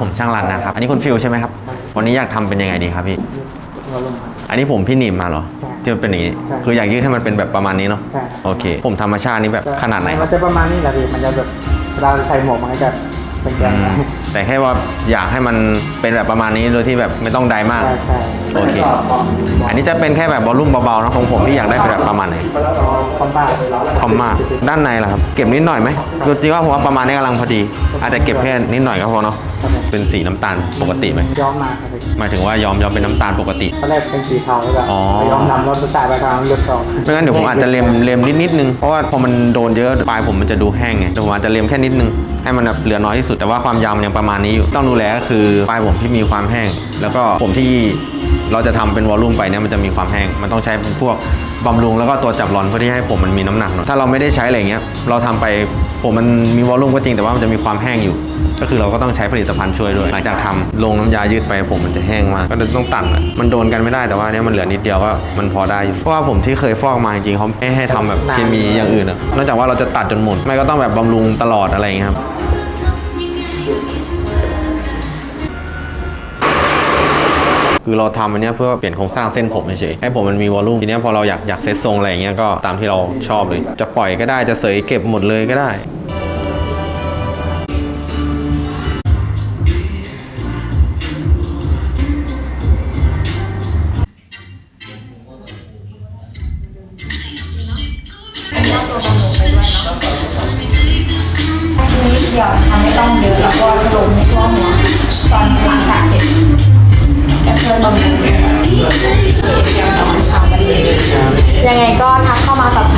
ผมช่างรันนะครับ อันนี้คุณฟิลใช่ไหมครับ วันนี้อยากทำเป็นยังไงดีครับพี่ เราลงครับอันนี้ผมพี่หนิมมาเหรอใช่ที่มันเป็นอย่างนี้ใช่คืออยากยืดให้มันเป็นแบบประมาณนี้เนาะ ใช่โอเค ผมธรรมชาตินี่แบบขนาดไหนคมัรับนจะประมาณนี้แหละพี่มันจะแบบเวลาใส่หมวกมันก็จะเป็นแกอืนมแต่แค่ว่าอยากให้มันเป็นแบบประมาณนี้โดยที่แบบไม่ต้องไดมาก ใช่ใช่โอเค อันนี้จะเป็นแค่แบบบอลลุ่มเบาๆนะของผมที่อยากได้เป็นแบบประมาณไหน คอมบ้าคอมมาด้านในล่ะครับ เก็บนิดหน่อยไหมจริงๆว่าผมว่าประมาณนี้กำลังพอดี อาจจะเก็บแค่นิดหน่อยก็พอเนาะ ครับผมเป็นสีน้ำตาลปกติไหมย้อมมาครับพี่หมายถึงว่ายอมยอมเป็นน้ำตาลปกติ ตอนแรกเป็นสีเทาแล้วก็อ๋อไปย้อมดำรถสไตล์ไปทางเลือดทองไม่งั้นเดี๋ยวผมอาจจะเลมเลมนิดนิดนึง เพราะว่าพอมันโดนเยอะปลายผมมันจะดูแห้งไงเดี๋ยวผมอาจจะเลมแค่นิดนึง ให้มันแบบเหลือน้อยที่สุด แต่ว่าความยาวมันยังประมาณนี้อยู่ ต้องดูแลก็คือปลายผมที่มีความแห้ง แล้วก็ผมที่เราจะทำเป็นวอลลุ่มไปเนี่ยมันจะมีความแห้ง มันต้องใช้เป็นพวกบำรุงแล้วก็ตัวจับรอนเพื่อที่ให้ผมมันมีน้ำหนักหน่อย ถ้าเราไม่ได้ใช้อะไรอย่างเงี้ย เราทำไป ผมมันมีวอลลุ่มก็จริงแต่ว่ามันจะมีความแห้งอยู่ ก็คือเราก็ต้องใช้ผลิตภัณฑ์ช่วยด้วยหลังจากทำลงน้ำยายืดไปผมมันจะแห้งมากก็เลยต้องตัดอะมันโดนกันไม่ได้แต่ว่าอันเนี้ยมันเหลือนิดเดียวก็มันพอได้อยู่เพราะว่าผมที่เคยฟอกมาจริงๆเขาไม่ให้ทำแบบเคมีอย่างอื่นอะนอกจากว่าเราจะตัดจนหมดไม่ก็ต้องแบบบำรุงตลอดอะไรอย่างเงี้ยครับคือเราทำอันเนี้ยเพื่อเปลี่ยนโครงสร้างเส้นผมเฉยๆให้ผมมันมีวอลลุ่มทีเนี้ยพอเราอยากอยากเซตทรงอะไรอย่างเงี้ยก็ตามที่เราชอบเลย จะปล่อยก็ได้จะเสยเก็บหมดเลยก็ได้ ทีนี้เดี๋ยวทำไม่ต้องเยอะแล้วก็จะลงในช่วงหัวตอนหลังสระเสร็จจะเพิ่มบำรุงเดี๋ยวเราทำกันเลยยังไงก็ทักเข้ามาสอบถาม